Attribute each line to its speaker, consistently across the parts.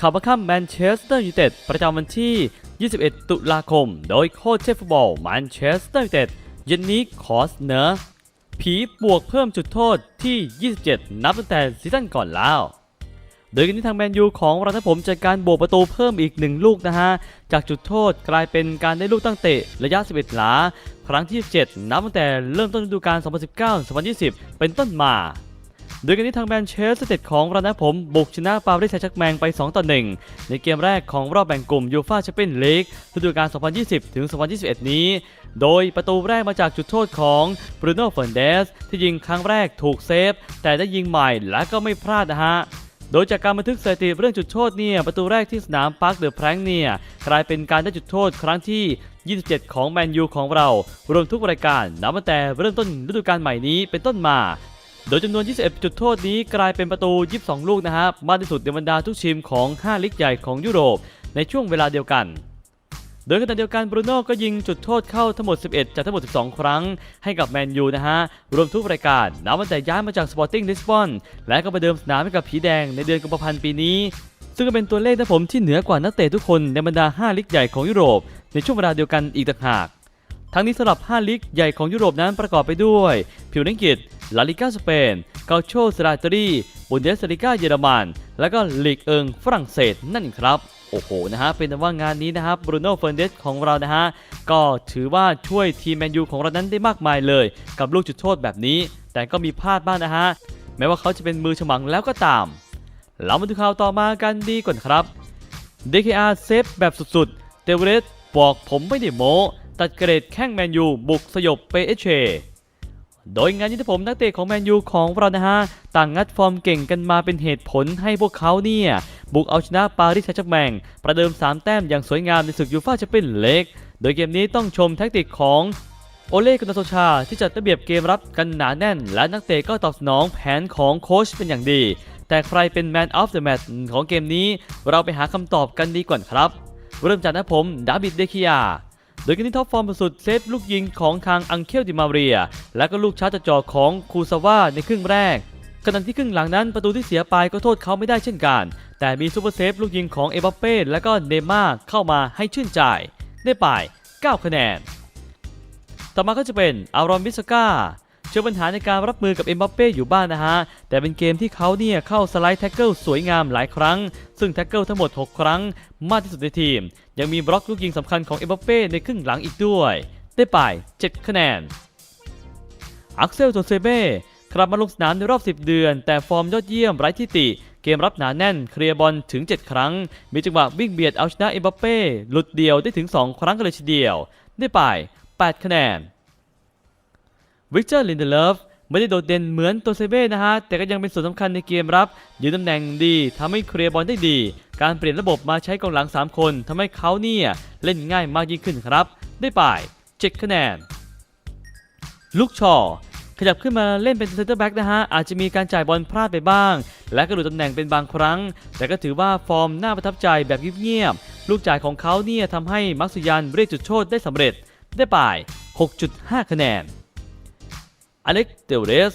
Speaker 1: ข่าวประค่ำแมนเชสเตอร์ยูไนเต็ดประจำวันที่ 21 ตุลาคม โดยโค้ชเชฟฟุตบอลแมนเชสเตอร์ยูไนเต็ดเย็นนี้ขอเสนอผีบวกเพิ่มจุดโทษที่ 27 นับตั้งแต่ซีซั่นก่อนแล้ว โดยกันที่ทางแมนยูของเราท่าผมจัดการบวกประตูเพิ่มอีกหนึ่งลูกนะฮะ จากจุดโทษกลายเป็นการได้ลูกตั้งเตะระยะ 11 หลา ครั้งที่ 7 นับตั้งแต่เริ่มต้นฤดูกาล 2019-2020 เป็นต้นมา โดยกันที่ทางแมนเชสเตอร์ของเรานะผม บุกชนะปารีสแซงต์แชร์กแมงไป 2 ต่อ 1 ในเกมแรกของรอบแบ่งกลุ่มยูฟาแชมเปี้ยนลีกฤดูกาล 2020-2021 นี้ โดยประตูแรกมาจากจุดโทษของบรูโน่เฟร์นเดสที่ยิงครั้งแรกถูกเซฟ แต่ได้ยิงใหม่และก็ไม่พลาดนะฮะโดยจากการบันทึกสถิติเรื่องจุดโทษเนี่ยประตูแรกที่สนามพาร์คเดอะแพรงเนี่ยกลายเป็นการได้จุดโทษครั้งที่ 27 ของแมนยูของเรา รวมทุกรายการนับตั้งแต่เริ่มต้นฤดูกาลใหม่นี้เป็นต้นมา โดยจำนวน 21 จุดโทษนี้กลายเป็นประตู 22 ลูกนะฮะมากที่สุดในบรรดาทุกทีมของ 5 ลีกใหญ่ของยุโรป ในช่วงเวลาเดียวกัน โดยขณะเดียวกันบรูโน่ก็ยิงจุดโทษเข้าทั้งหมด 11 จากทั้งหมด 12 ครั้ง ให้กับแมนยูนะฮะ รวมทุกรายการนับตั้งแต่ย้ายมาจากสปอร์ติ้งลิสบอน และก็มาเดิมสนามให้กับผีแดงในเดือนกุมภาพันธ์ปีนี้ ซึ่งก็เป็นตัวเลขนะผมที่เหนือกว่านักเตะทุกคนในบรรดา 5 ลีกใหญ่ของยุโรป ในช่วงเวลาเดียวกันอีกต่างหากทั้งนี้สำหรับ 5 ลีกใหญ่ของยุโรปนั้นประกอบไปด้วย ผิวนังกฤษ ลาลิก้าสเปนเกาโชสลาตอรีบุนเดสลิก้าเยอรมัน และก็ลีกเอิงฝรั่งเศสนั่นเองครับโอ้โหนะฮะเป็นว่างานนี้นะครับบรูโน่เฟร์นเดสของเรานะฮะก็ถือว่าช่วยทีมแมนยูของเรานั้นได้มากมายเลย กับลูกจุดโทษแบบนี้ แต่ก็มีพลาดบ้างนะฮะแม้ว่าเขาจะเป็นมือฉมังแล้วก็ตาม เรามาดูข่าวต่อมากันดีก่อนครับ DKR เซฟแบบสุดๆเตเวเรสบอกผมไม่ได้โมตัดเกรดแข้งแมนยูบุกสยบเปเอเช โดยงานนี้ที่ผมนักเตะของแมนยูของเรานะฮะต่างงัดฟอร์มเก่งกันมาเป็นเหตุผลให้พวกเขาเนี่ยบุกเอาชนะปารีสแซงต์แชร์แมงประเดิม 3 แต้มอย่างสวยงามในศึกยูฟ่าแชมเปี้ยนลีกโดยเกมนี้ต้องชมแท็กติกของโอเล่กุนโซชาที่จัดระเบียบเกมรับกันหนาแน่น และนักเตะก็ตอบสนองแผนของโค้ชเป็นอย่างดี แต่ใครเป็น Man of the Match ของเกมนี้ เราไปหาคำตอบกันดีก่อนครับ เริ่มจากนะผมดาบิดเดคิยา โดยกันที่ท็อปฟอร์มสุดเซฟลูกยิงของทางอังเคลดิมาเรีย และก็ลูกชาร์จจ่อของคูซาว่าในครึ่งแรกขณะที่ครึ่งหลังนั้นประตูที่เสียไปก็โทษเขาไม่ได้เช่นกัน แต่มีซูเปอร์เซฟลูกยิงของเอบัปเป้และก็เนม่าเข้ามาให้ชื่นใจ ได้ไป 9 คะแนน ต่อมาก็จะเป็นอารอนบิสก้า เจอปัญหาในการรับมือกับเอ็มบัปเป้อยู่บ้างนะฮะ แต่เป็นเกมที่เขาเนี่ยเข้าสไลด์แท็กเกิลสวยงามหลายครั้ง ซึ่งแท็กเกิลทั้งหมด 6 ครั้งมากที่สุดในทีม ยังมีบล็อกลูกยิงสำคัญของเอ็มบัปเป้ในครึ่งหลังอีกด้วย ได้ไป 7 คะแนน อักเซลโจเซเบ้กลับมาลงสนามในรอบ 10 เดือน แต่ฟอร์มยอดเยี่ยมไร้ที่ติเกมรับหนาแน่นเคลียร์บอลถึง 7 ครั้ง มีจังหวะวิ่งเบียดเอาชนะเอ็มบัปเป้หลุดเดียวได้ถึง 2 ครั้งกันเลยทีเดียว ได้ไป 8 คะแนน วิกเตอร์ลินเดเลฟไม่ได้โดดเด่นเหมือนโตเซเบ้นะฮะ แต่ก็ยังเป็นส่วนสำคัญในเกมรับยืนตำแหน่งดีทำให้เคลียร์บอลได้ดี การเปลี่ยนระบบมาใช้กองหลัง 3 คนทำให้เขาเนี่ยเล่นง่ายมากยิ่งขึ้นครับ ได้ไป7คะแนน ลูกชอขยับขึ้นมาเล่นเป็นเซนเตอร์แบ็กนะฮะ อาจจะมีการจ่ายบอลพลาดไปบ้าง และก็หลุดตำแหน่งเป็นบางครั้ง แต่ก็ถือว่าฟอร์มน่าประทับใจแบบเงียบๆลูกจ่ายของเขาเนี่ยทำให้มักสุยันเรียกจุดโทษได้สำเร็จ ได้ไป6.5 คะแนน อเล็กเตลเรส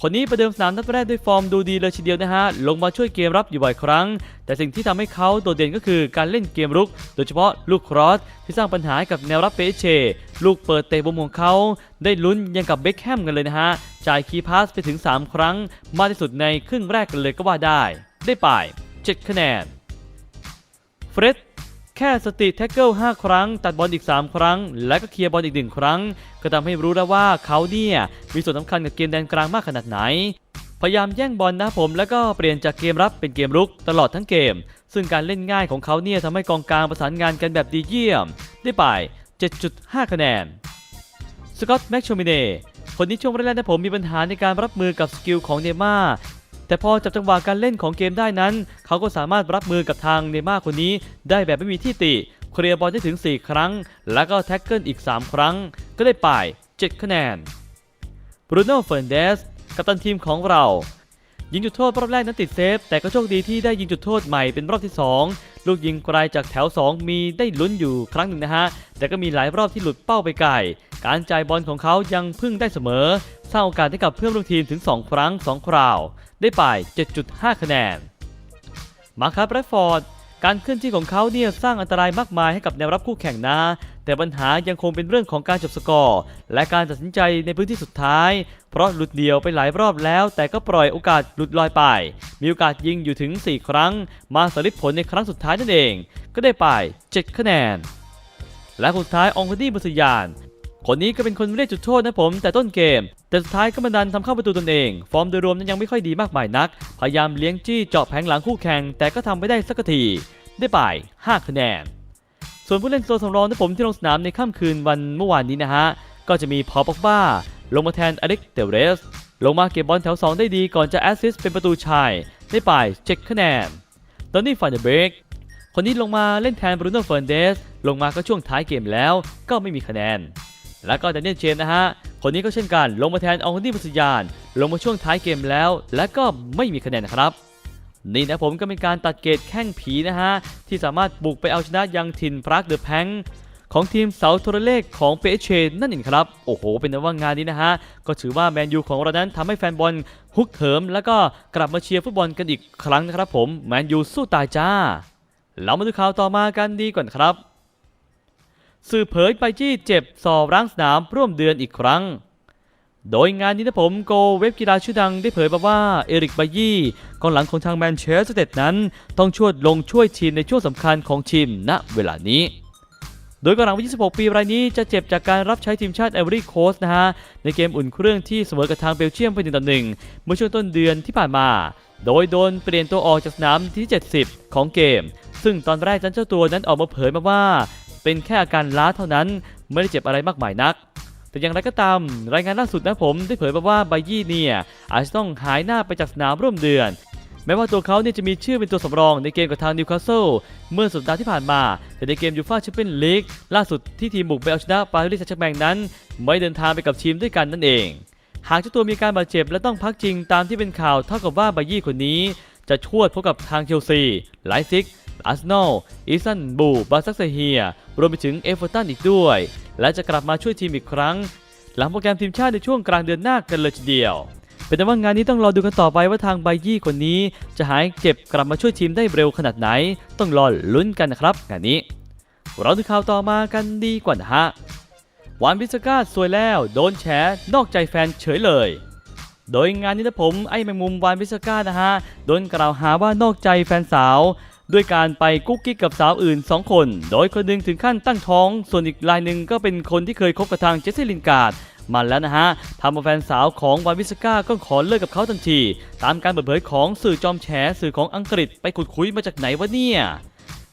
Speaker 1: คนนี้ประเดิมสนามนัดแรกด้วยฟอร์มดูดีเลยทีเดียวนะฮะ ลงมาช่วยเกมรับอยู่บ่อยครั้ง แต่สิ่งที่ทำให้เขาโดดเด่นก็คือการเล่นเกมรุก โดยเฉพาะลูกครอสที่สร้างปัญหากับแนวรับเปเช ลูกเปิดเตะบอลของเขา ได้ลุ้นยังกับเบคแฮมกันเลยนะฮะ จ่ายคีย์พาสไปถึง 3 ครั้ง มากที่สุดในครึ่งแรกกันเลยก็ว่าได้ ได้ไป 7 คะแนน เฟร็ด แค่สติแท็กเกิล5ครั้ง ตัดบอลอีก 3 ครั้ง และก็เคลียร์บอลอีก 1 ครั้ง ก็ทำให้รู้แล้วว่าเขาเนี่ยมีส่วนสำคัญกับเกมแดนกลางมากขนาดไหน พยายามแย่งบอลนะผมแล้วก็เปลี่ยนจากเกมรับเป็นเกมรุกตลอดทั้งเกม ซึ่งการเล่นง่ายของเขาเนี่ยทำให้กองกลางประสานงานกันแบบดีเยี่ยม ได้ไป 7.5 คะแนนสกอตต์แม็กโชมิเน่คนนี้ช่วงแรกๆนะผมมีปัญหาในการรับมือกับสกิลของเนม่า แต่พอจับจังหวะการเล่นของเกมได้นั้น เขาก็สามารถรับมือกับทางเนม่าคนนี้ ได้แบบไม่มีที่ติเคลียร์บอลได้ถึง 4 ครั้ง แล้วก็แท็กเกิลอีก 3 ครั้ง ก็ได้ไป7คะแนนบรูโน่เฟรนเดสกัปตันทีมของเรา ยิงจุดโทษรอบแรกนั้นติดเซฟ แต่ก็โชคดีที่ได้ยิงจุดโทษใหม่เป็นรอบที่ 2 ลูกยิงไกลจากแถว 2 มีได้ลุ้นอยู่ครั้งหนึ่งนะฮะ แต่ก็มีหลายรอบที่หลุดเป้าไปไกล การจ่ายบอลของเขายังพึ่งได้เสมอ สร้างโอกาสให้กับเพื่อนร่วมทีมถึง 2 ครั้ง 2 คราว ได้ไป 7.5 คะแนน มาร์คัสแรดฟอร์ด การเคลื่อนที่ของเขาเนี่ยสร้างอันตรายมากมายให้กับแนวรับคู่แข่งนะ แต่ปัญหายังคงเป็นเรื่องของการจบสกอร์ และการตัดสินใจในพื้นที่สุดท้าย เพราะหลุดเดียวไปหลายรอบแล้ว แต่ก็ปล่อยโอกาสหลุดลอยไป มีโอกาสยิงอยู่ถึง 4 ครั้ง มาสำลิดผลในครั้งสุดท้ายนั่นเอง ก็ได้ไป 7 คะแนน และคนสุดท้ายองคดีบุษยาน คนนี้ก็เป็นคนเรียกจุดโทษนะผม แต่ต้นเกม แต่สุดท้ายก็มาดันทำเข้าประตูตนเอง ฟอร์มโดยรวมนั้นยังไม่ค่อยดีมากมายนัก พยายามเลี้ยงจี้เจาะแผงหลังคู่แข่ง แต่ก็ทำไม่ได้สักที ได้ไป 5 คะแนน ส่วนผู้เล่นตัวสำรองนะผมที่ลงสนามในค่ำคืนวันเมื่อวานนี้นะฮะ ก็จะมีพอปอกบ้า ลงมาแทนอเล็กเตเรส ลงมาเก็บบอลแถว 2 ได้ดีก่อนจะแอสซิสต์เป็นประตูชัย ได้ไป7คะแนนดอนนี่ฟานเดเบรกคนนี้ลงมาเล่นแทนบรูโน่เฟร์นเดส ลงมาก็ช่วงท้ายเกมแล้ว ก็ไม่มีคะแนน แล้วก็แดเนียลเจมนะฮะ คนนี้ก็เช่นกันลงมาแทนอองคนที่บุษยาน ลงมาช่วงท้ายเกมแล้ว และก็ไม่มีคะแนนนะครับ นี่นะผมก็เป็นการตัดเกรดแข้งผีนะฮะ ที่สามารถบุกไปเอาชนะยังทินพรักเดอะแพงของทีมเสาโทรเลขของเปเชนั่นเองครับ โอ้โห เป็นนะว่างานนี้นะฮะ ก็ถือว่าแมนยูของเรานั้นทำให้แฟนบอลฮุกเหิม แล้วก็กลับมาเชียร์ฟุตบอลกันอีกครั้งนะครับผม แมนยูสู้ตายจ้า เรามาดูข่าวต่อมากันดีก่อนครับ สื่อเผยไปจี้เจ็บสอบร้างสนามร่วมเดือนอีกครั้ง โดยงานนี้นะผมโกเว็บกีฬาชื่อดังได้เผยมาว่าเอริกบายี่กองหลังของทางแมนเชสเตอร์นั้น ต้องช่วยลงช่วยทีมในช่วงสำคัญของทีมณเวลานี้โดยกองหลังวัย26 ปีรายนี้จะเจ็บจากการรับใช้ทีมชาติไอวอรี่โคส์นะฮะ ในเกมอุ่นเครื่องที่เสมอกับทางเบลเยียมไป1ต่อ1เมื่อช่วงต้นเดือนที่ผ่านมา โดยโดนเปลี่ยนตัวออกจากสนามที่ 70 ของเกม ซึ่งตอนแรกนั้นเจ้าตัวนั้นออกมาเผยมาว่า เป็นแค่อาการล้าเท่านั้น ไม่ได้เจ็บอะไรมากมายนัก แต่อย่างไรก็ตาม รายงานล่าสุดนะผมได้เผยมาว่าไบยี่เนี่ยอาจจะต้องหายหน้าไปจากสนามร่วมเดือน แม้ว่าตัวเขาเนี่ยจะมีชื่อเป็นตัวสำรองในเกมกับทางนิวคาสเซิลเมื่อสัปดาห์ที่ผ่านมา แต่ในเกมยูฟ่าแชมเปี้ยนลีกล่าสุดที่ทีมบุกไปเอาชนะปารีสแซงต์แชร์แมงนั้น ไม่เดินทางไปกับทีมด้วยกันนั่นเองหากเจ้าตัวมีการบาดเจ็บและต้องพักจริงตามที่เป็นข่าวเท่ากับว่าไบยี่คนนี้ จะชวดพบกับทางเชลซี ไลป์ซิก อาร์เซนอลอีสันบูบาซักเซเฮีย รวมไปถึงเอเวอร์ตันอีกด้วย และจะกลับมาช่วยทีมอีกครั้ง หลังโปรแกรมทีมชาติในช่วงกลางเดือนหน้ากันเลยทีเดียว เป็นแต่ว่างานนี้ต้องรอดูกันต่อไปว่าทางไบยี่คนนี้ จะหายเจ็บกลับมาช่วยทีมได้เร็วขนาดไหน ต้องรอลุ้นกันนะครับงานนี้ เราดูข่าวต่อมากันดีกว่านะฮะวานวิสก้าสวยแล้ว โดนแฉนอกใจแฟนเฉยเลย โดยงานนี้นะผมไอ้แมงมุมวานวิสก้านะฮะโดนกล่าวหาว่านอกใจแฟนสาว ด้วยการไปกุ๊กกิ๊กกับสาวอื่น 2 คน โดยคนหนึ่งถึงขั้นตั้งท้อง ส่วนอีกรายหนึ่งก็เป็นคนที่เคยคบกับทางเจสซี่ลินการ์ดมาแล้วนะฮะทำเอาแฟนสาวของวานวิสก้าก็ขอเลิกกับเขาทันที ตามการเปิดเผยของสื่อจอมแฉสื่อของอังกฤษไปขุดคุยมาจากไหนวะเนี่ย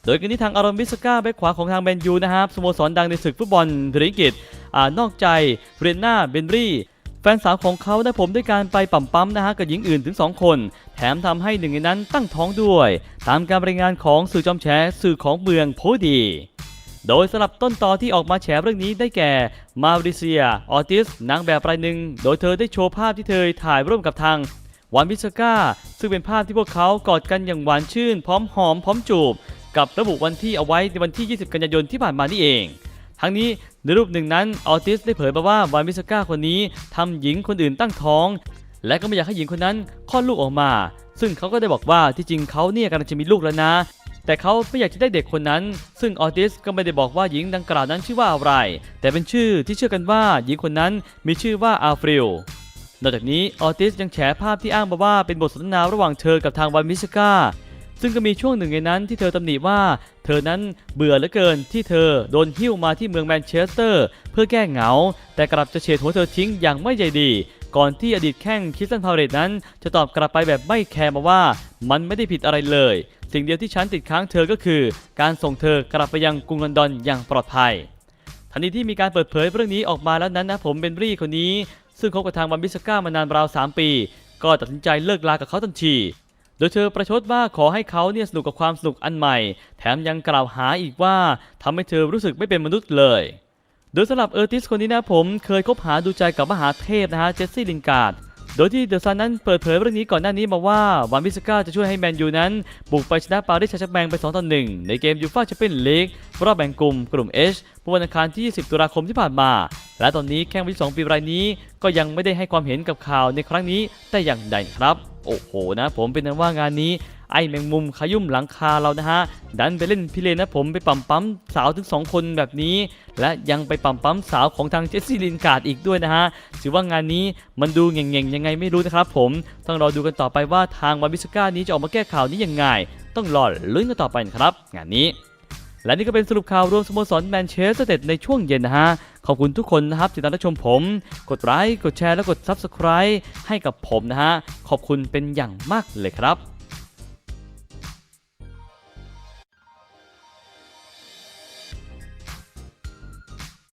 Speaker 1: โดยกันที่ทางอารอนวิสก้าแบ็คขวาของทางแมนยูนะครับสโมสรดังในศึกฟุตบอลธุรกิจอ่านอกใจเรนนาเบนรี่ แฟนสาวของเขาได้ผมด้วยการไปปั่มปั๊มนะฮะกับหญิงอื่นถึง 2 คน แถมทำให้หนึ่งในนั้นตั้งท้องด้วย ตามการรายงานของสื่อจอมแฉสื่อของเมืองโพดี โดยสำหรับต้นตอที่ออกมาแฉเรื่องนี้ได้แก่มาริเซีย ออติสนางแบบรายหนึ่ง โดยเธอได้โชว์ภาพที่เธอถ่ายร่วมกับทางวานวิสก้า ซึ่งเป็นภาพที่พวกเขากอดกันอย่างหวานชื่น พร้อมหอมพร้อมจูบ กับระบุวันที่เอาไว้ในวันที่ 20 กันยายนที่ผ่านมานี่เอง ทั้งนี้ในรูปหนึ่งนั้นออติสได้เผยมาว่าวานวิสก้าคนนี้ทำหญิงคนอื่นตั้งท้อง และก็ไม่อยากให้หญิงคนนั้นคลอดลูกออกมา ซึ่งเขาก็ได้บอกว่าที่จริงเขาเนี่ยกำลังจะมีลูกแล้วนะ แต่เขาไม่อยากจะได้เด็กคนนั้น ซึ่งออติสก็ไม่ได้บอกว่าหญิงดังกล่าวนั้นชื่อว่าอะไร แต่เป็นชื่อที่เชื่อกันว่าหญิงคนนั้นมีชื่อว่าอาฟริลนอกจากนี้ออติสยังแฉภาพที่อ้างมาว่าเป็นบทสนทนาระหว่างเธอกับทางวันมิสก้า ซึ่งก็มีช่วงหนึ่งในนั้นที่เธอตำหนิว่า เธอนั้นเบื่อเหลือเกินที่เธอโดนหิ้วมาที่เมืองแมนเชสเตอร์ เพื่อแก้เหงา แต่กลับจะเฉดหัวเธอทิ้งอย่างไม่ใยดี ก่อนที่อดีตแข้งคิสตันพาวเรตนั้น จะตอบกลับไปแบบไม่แคร์มาว่า มันไม่ได้ผิดอะไรเลย สิ่งเดียวที่ฉันติดค้างเธอก็คือ การส่งเธอกลับไปยังกรุงลอนดอนอย่างปลอดภัยทันทีที่มีการเปิดเผยเรื่องนี้ออกมาแล้วนั้นนะผมเบนรี่คนนี้ ซึ่งคบกับทางบัมบิสก้ามานานราว 3 ปี ก็ตัดสินใจเลิกลากับเขาทันที ดยเธอประชดว่าขอให้เขาเนี่ยสนุกกับความสนุกอันใหม่ แถมยังกล่าวหาอีกว่าทำให้เธอรู้สึกไม่เป็นมนุษย์เลย โดยสำหรับเออร์ติสคนนี้นะผมเคยคบหาดูใจกับมหาเทพนะฮะเจสซี่ลินการ์ดโดยที่เดอะซันนั้นเปิดเผยเรื่องนี้ก่อนหน้านี้มาว่าวันวิสก้าจะช่วยให้แมนยูนั้น บุกไปชนะปารีสแซงต์แชร์แมงไป 2 ต่อ 1 ในเกมยูฟ่าแชมเปี้ยนลีกรอบแบ่งกลุ่มกลุ่ม H เมื่อวันอังคารที่ 20 ตุลาคมที่ผ่านมา และตอนนี้แข้งวัย22ปีรายนี้ก็ยังไม่ได้ให้ความเห็นกับข่าวในครั้งนี้แต่อย่างใดครับ โอ้โหนะผมเป็นนั้นว่างานนี้ไอ้แมงมุมขยุ่มหลังคาเรานะฮะ ดันไปเล่นพิเรนนะผมไปปั๊มปั๊มสาวถึงสองคนแบบนี้ และยังไปปั๊มปั๊มสาวของทางเจสซี่ลินการ์ดอีกด้วยนะฮะถือว่างานนี้มันดูเง่งๆยังไงไม่รู้นะครับผม ต้องรอดูกันต่อไปว่าทางวาบิสก้านี้จะออกมาแก้ข่าวนี้ยังไง ต้องรอลุ้นกันต่อไปครับ งานนี้ และนี่ก็เป็นสรุปข่าวรวมสโมสรแมนเชสเตอร์เต็ดในช่วงเย็นนะฮะ ขอบคุณทุกคนนะครับที่ติดตามรับชมผม กดไลค์กดแชร์และกด Subscribe ให้กับผมนะฮะ ขอบคุณเป็นอย่างมากเลยครับ